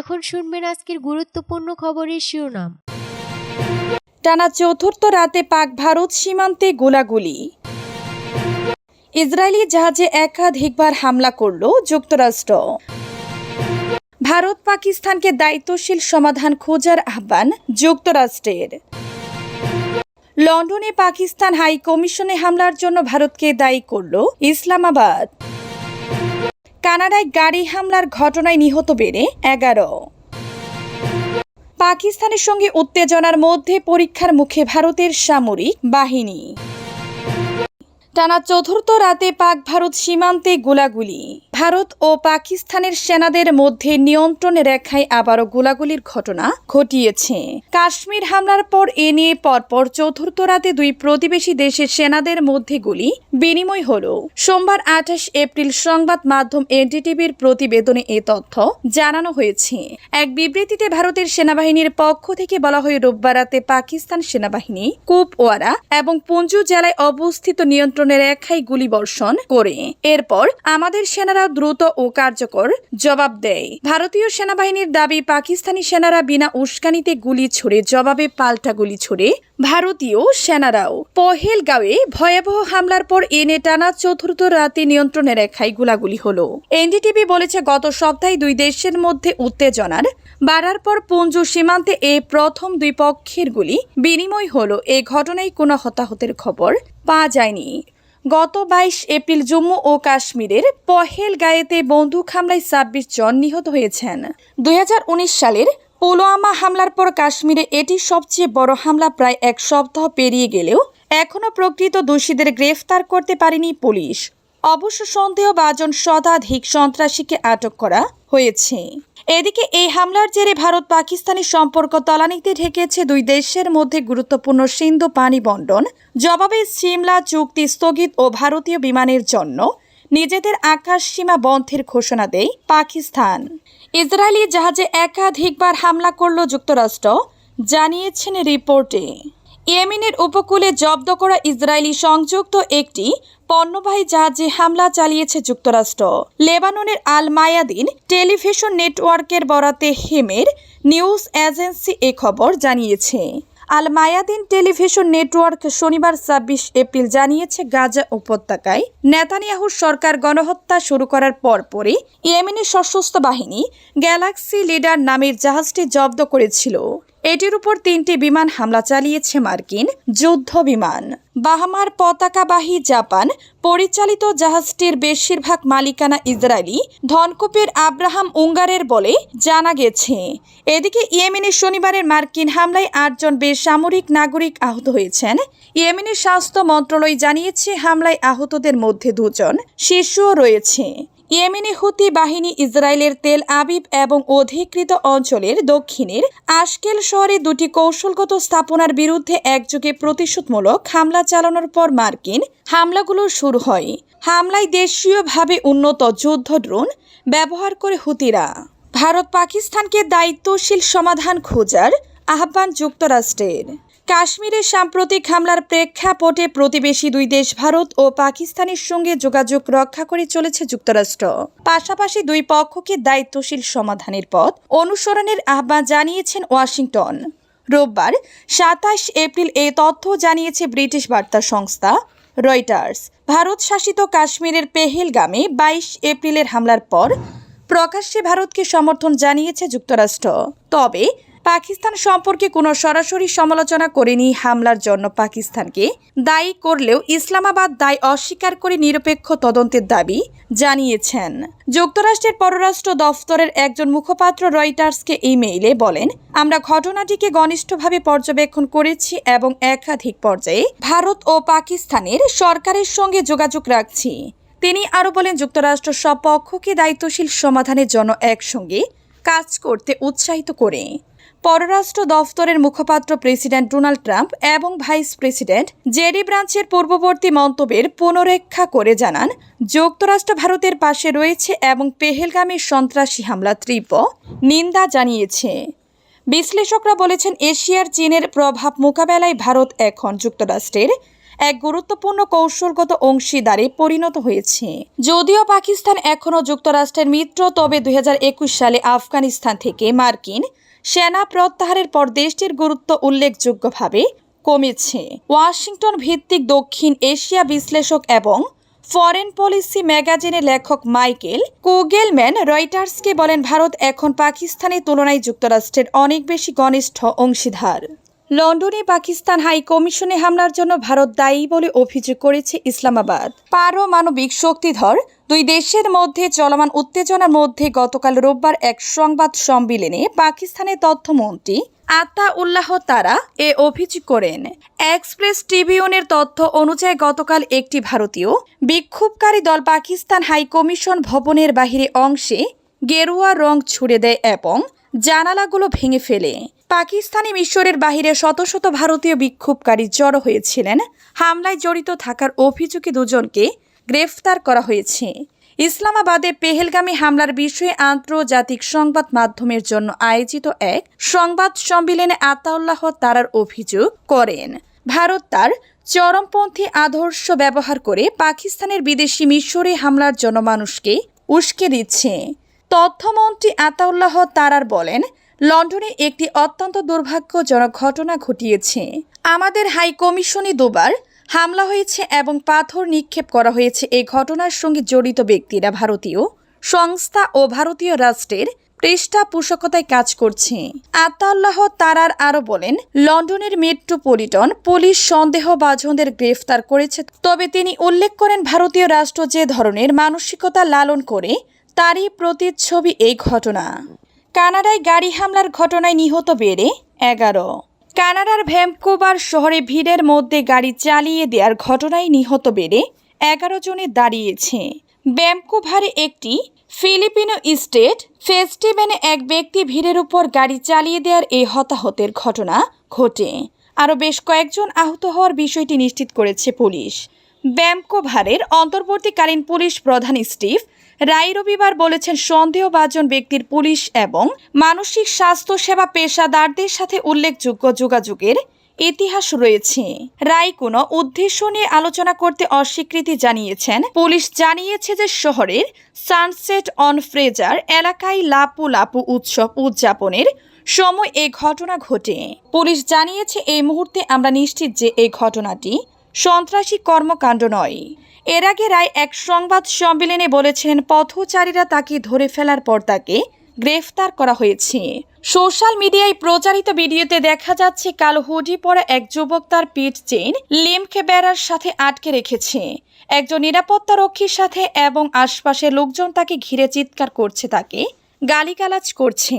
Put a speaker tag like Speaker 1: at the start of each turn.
Speaker 1: এখন শুনবেন আজকের গুরুত্বপূর্ণ খবরের শিরোনাম।
Speaker 2: টানা চতুর্থ রাতে পাক ভারত সীমান্তে গোলাগুলি। ইসরায়েলি জাহাজে একাধিকবার হামলা করল যুক্তরাষ্ট্র। ভারত পাকিস্তানকে দায়িত্বশীল সমাধান খোঁজার আহ্বান যুক্তরাষ্ট্রের। লন্ডনে পাকিস্তান হাই কমিশনে হামলার জন্য ভারতকে দায়ী করল ইসলামাবাদ। কানাডায় গাড়ি হামলার ঘটনায় নিহত বেড়ে এগারো। পাকিস্তানের সঙ্গে উত্তেজনার মধ্যে পরীক্ষার মুখে ভারতের সামরিক বাহিনী। টানা চতুর্থ রাতে পাক ভারত সীমান্তে গোলাগুলি। ভারত ও পাকিস্তানের সেনাদের মধ্যে নিয়ন্ত্রণ রেখায় আবারও গোলাগুলির ঘটনা ঘটিয়েছে। কাশ্মীর হামলার পর এ নিয়ে পরপর চতুর্থ রাতে দুই প্রতিবেশী দেশের সেনাদের মধ্যে গুলি বিনিময় হল। সোমবার আঠাশ এপ্রিল সংবাদ মাধ্যম এনডিটিভির প্রতিবেদনে এ তথ্য জানানো হয়েছে। এক বিবৃতিতে ভারতের সেনাবাহিনীর পক্ষ থেকে বলা হয়, রোববার রাতে পাকিস্তান সেনাবাহিনী কুপওয়ারা এবং পুঞ্জু জেলায় অবস্থিত নিয়ন্ত্রণের রেখায় গুলিবর্ষণ করে। এরপর আমাদের সেনারা দ্রুত ও কার্যকর জবাব দেয়। ভারতীয় সেনাবাহিনীর দাবি, পাকিস্তানি সেনারা বিনা উস্কানিতে গুলি ছুড়ে জবাবে পাল্টা গুলি ছুড়ে ভারতীয় সেনারাও। পহেলগাঁওয়ে ভয়াবহ হামলার পর এনে টানা চতুর্থ রাতে নিয়ন্ত্রণে রেখায় গোলাগুলি হল। এনডিটিভি বলেছে, গত সপ্তাহে দুই দেশের মধ্যে উত্তেজনার বাড়ার পর পঞ্জু সীমান্তে এ প্রথম দুই পক্ষের গুলি বিনিময় হল। এ ঘটনায় কোনো হতাহতের খবর পাওয়া যায়নি। গত বাইশ এপ্রিল জম্মু ও কাশ্মীরের পহেল গায়েতে বন্দুক হামলায় ছাব্বিশ জন নিহত হয়েছেন। দু হাজার উনিশ সালের পুলওয়ামা হামলার পর কাশ্মীরে এটি সবচেয়ে বড় হামলা প্রায় এক সপ্তাহ পেরিয়ে গেলেও এখনও প্রকৃত দোষীদের গ্রেফতার করতে পারেনি পুলিশ। অবশ্য সন্দেহভাজন শতাধিক সন্ত্রাসীকে আটক করা হয়েছে। এদিকে এই হামলার জেরে ভারত পাকিস্তানি সম্পর্ক তলানিতে ঢেকেছে দুই দেশের মধ্যে গুরুত্বপূর্ণ সিন্ধু পানি বন্টন জবাবে সিমলা চুক্তি স্থগিত ও ভারতীয় বিমানের জন্য নিজেদের আকাশ সীমা বন্ধের ঘোষণা দেয় পাকিস্তান। ইসরায়েলি জাহাজে একাধিকবার হামলা করল যুক্তরাষ্ট্র, জানিয়েছেন রিপোর্টে। ইয়েমেনের উপকূলে জব্দ করা ইসরায়েলি সংযুক্ত একটি পণ্যবাহী জাহাজে হামলা চালিয়েছে যুক্তরাষ্ট্র। লেবাননের আল মায়াদিন টেলিভিশন নেটওয়ার্কের বরাতে হেমের নিউজ এজেন্সি এ খবর জানিয়েছে। আল মায়াদিন টেলিভিশন নেটওয়ার্ক শনিবার ছাব্বিশ এপ্রিল জানিয়েছে, গাজা উপত্যকায় নেতানিয়াহুর সরকার গণহত্যা শুরু করার পরপরই ইয়েমেনের সশস্ত্র বাহিনী গ্যালাক্সি লিডার নামের জাহাজটি জব্দ করেছিল। এটির উপর তিনটি বিমান হামলা চালিয়েছে মার্কিন যুদ্ধ বিমান। বাহামার পতাকাবাহী জাপান পরিচালিত জাহাজটির বেশিরভাগ মালিকানা ইসরায়েলি ধনকুপের আব্রাহাম উঙ্গারের বলে জানা গেছে। এদিকে ইয়েমেনের শনিবারের মার্কিন হামলায় আটজন বেসামরিক নাগরিক আহত হয়েছেন। ইয়েমেনের স্বাস্থ্য মন্ত্রণালয় জানিয়েছে, হামলায় আহতদের মধ্যে দুজন শিশুও রয়েছে। ইয়েমেনি হুতি বাহিনী ইসরায়েলের তেল আবিব এবং অধিকৃত অঞ্চলের দক্ষিণের আশকেল শহরে দুটি কৌশলগত স্থাপনার বিরুদ্ধে একযোগে প্রতিশোধমূলক হামলা চালানোর পর মার্কিন হামলাগুলো শুরু হয়। হামলায় দেশীয়ভাবে উন্নত যুদ্ধ ড্রোন ব্যবহার করে হুতিরা। ভারত পাকিস্তানকে দায়িত্বশীল সমাধান খোঁজার আহ্বান যুক্তরাষ্ট্রের। কাশ্মীরের সাম্প্রতিক হামলার প্রেক্ষাপটে প্রতিবেশী দুই দেশ ভারত ও পাকিস্তানের সঙ্গে যোগাযোগ রক্ষা করে চলেছে যুক্তরাষ্ট্র। পাশাপাশি দুই পক্ষকে দায়িত্বশীল সমাধানের পথ অনুসরণের আহ্বান জানিয়েছেন ওয়াশিংটন। রোববার সাতাশ এপ্রিল এ তথ্য জানিয়েছে ব্রিটিশ বার্তা সংস্থা রয়টার্স। ভারত শাসিত কাশ্মীরের পেহেলগামে বাইশ এপ্রিলের হামলার পর প্রকাশ্যে ভারতকে সমর্থন জানিয়েছে যুক্তরাষ্ট্র। তবে পাকিস্তান সম্পর্কে কোনো সরাসরি সমালোচনা করেনি হামলার জন্য পাকিস্তানকে। দায়ী করলেও ইসলামাবাদ দায় অস্বীকার করে নিরপেক্ষ তদন্তের দাবি জানিয়েছেন। যুক্তরাষ্ট্রের পররাষ্ট্র দফতরের একজন মুখপাত্র রয়টার্সকে ইমেইলে বলেন, আমরা ঘটনাটিকে ঘনিষ্ঠভাবে পর্যবেক্ষণ করেছি এবং একাধিক পর্যায়ে ভারত ও পাকিস্তানের সরকারের সঙ্গে যোগাযোগ রাখছি। তিনি আরও বলেন, যুক্তরাষ্ট্র সব পক্ষকে দায়িত্বশীল সমাধানের জন্য একসঙ্গে কাজ করতে উৎসাহিত করে। পররাষ্ট্র দফতরের মুখপাত্র প্রেসিডেন্ট ডোনাল্ড ট্রাম্প এবং ভাইস প্রেসিডেন্ট জেডি ব্রাঞ্চের পূর্ববর্তী মন্তব্যের পুনরেক্ষা করে জানান, যুক্তরাষ্ট্র ভারতের পাশে রয়েছে এবং পেহেলগামের সন্ত্রাসী হামলা তীব্র, নিন্দা জানিয়েছে। বিশ্লেষকরা বলেছেন, এশিয়ার চীনের প্রভাব মোকাবেলায় ভারত এখন যুক্তরাষ্ট্রের এক গুরুত্বপূর্ণ কৌশলগত অংশীদারে পরিণত হয়েছে। যদিও পাকিস্তান এখনও যুক্তরাষ্ট্রের মিত্র, তবে দুই হাজার একুশ সালে আফগানিস্তান থেকে মার্কিন সেনা প্রত্যাহারের পর দেশটির গুরুত্ব উল্লেখযোগ্যভাবে কমেছে। ওয়াশিংটন ভিত্তিক দক্ষিণ এশিয়া বিশ্লেষক এবং ফরেন পলিসি ম্যাগাজিনের লেখক মাইকেল কোগেলম্যান রয়টার্সকে বলেন, ভারত এখন পাকিস্তানের তুলনায় যুক্তরাষ্ট্রের অনেক বেশি ঘনিষ্ঠ অংশীদার। লন্ডনে পাকিস্তান হাই কমিশনে হামলার জন্য ভারত দায়ী বলে অভিযোগ করেছে ইসলামাবাদ। পারমাণবিক শক্তিধর দুই দেশের মধ্যে চলমান উত্তেজনার মধ্যে গতকাল রোববার এক সংবাদ সম্মেলনে পাকিস্তানের তথ্যমন্ত্রী আতা উল্লাহ তারা এ অভিযোগ করেন। এক্সপ্রেস ট্রিবিউনের তথ্য অনুযায়ী গতকাল একটি ভারতীয় বিক্ষোভকারী দল পাকিস্তান হাই কমিশন ভবনের বাহিরে অংশে গেরুয়া রং ছুড়ে দেয় এবং জানালাগুলো ভেঙে ফেলে। পাকিস্তানি মিশরের বাহিরে শত শত ভারতীয় বিক্ষোভকারী জড়ো হয়েছিলেন। হামলায় জড়িত থাকার অভিযোগে দুজনকে গ্রেফতার করা হয়েছে। ইসলামাবাদে পেহেলগামী হামলার বিষয়ে আন্তর্জাতিক সংবাদ মাধ্যমের জন্য আয়োজিত এক সংবাদ সম্মেলনে আতাউল্লাহ তারার অভিযোগ করেন। ভারত তার চরমপন্থী আদর্শ ব্যবহার করে পাকিস্তানের বিদেশি মিশরে হামলার জন্য মানুষকে উস্কে দিচ্ছে। তথ্যমন্ত্রী আতাউল্লাহ তারার বলেন, লন্ডনে একটি অত্যন্ত দুর্ভাগ্যজনক ঘটনা ঘটিয়েছে। আমাদের হাই কমিশনে দুবার হামলা হয়েছে এবং পাথর নিক্ষেপ করা হয়েছে এই ঘটনার সঙ্গে জড়িত ব্যক্তিরা ভারতীয় সংস্থা ও ভারতীয় রাষ্ট্রের পৃষ্ঠপোষকতায় কাজ করছে। আতাউল্লাহ তারার আরও বলেন, লন্ডনের মেট্রোপলিটন পুলিশ সন্দেহভাজনদের গ্রেফতার করেছে, তবে তিনি উল্লেখ করেন ভারতীয় রাষ্ট্র যে ধরনের মানসিকতা লালন করে তারই প্রতিচ্ছবি এই ঘটনা। কানাডায় গাড়ি হামলার ঘটনায় নিহত বেড়ে এগারো। কানাডার ভ্যাঙ্কুভার শহরে ভিড়ের মধ্যে গাড়ি চালিয়ে দেওয়ার ঘটনায় নিহত বেড়ে এগারো জনে দাঁড়িয়েছে। ভ্যাঙ্কুভারে একটি ফিলিপিনো স্টেট ফেস্টিভ্যালে এক ব্যক্তি ভিড়ের উপর গাড়ি চালিয়ে দেওয়ার এই হতাহতের ঘটনা ঘটে। আরও বেশ কয়েকজন আহত হওয়ার বিষয়টি নিশ্চিত করেছে পুলিশ। ব্যামকোভারের অন্তর্বর্তীকালীন পুলিশ প্রধান স্টিভ রায় রবিবার বলেছেন সন্দেহভাজন ব্যক্তির পুলিশ এবং মানসিক স্বাস্থ্য সেবা পেশাদারদের সাথে উল্লেখযোগ্য যোগাযোগের ইতিহাস রয়েছে। রায় কোনো উদ্দেশ্য নিয়ে আলোচনা করতে অস্বীকৃতি জানিয়েছেন। পুলিশ জানিয়েছে যে শহরের সানসেট অন ফ্রেজার এলাকায় লাপু লাপু উৎসব উদযাপনের সময় এই ঘটনা ঘটে। পুলিশ জানিয়েছে, এই মুহূর্তে আমরা নিশ্চিত যে এই ঘটনাটি সন্ত্রাসী কর্মকাণ্ড নয়। এর আগে রায় এক সংবাদ সম্মেলনে বলেছেন, পথচারীরা তাকে ধরে ফেলার পর তাকে গ্রেফতার করা হয়েছে। সোশ্যাল মিডিয়ায় প্রচারিত ভিডিওতে দেখা যাচ্ছে, কালো হুডি পরা এক যুবক তার পিঠ চেইন লিমকে বেড়ার সাথে আটকে রেখেছে। একজন নিরাপত্তা রক্ষীর সাথে এবং আশপাশের লোকজন তাকে ঘিরে চিৎকার করছে, তাকে গালিগালাজ করছে।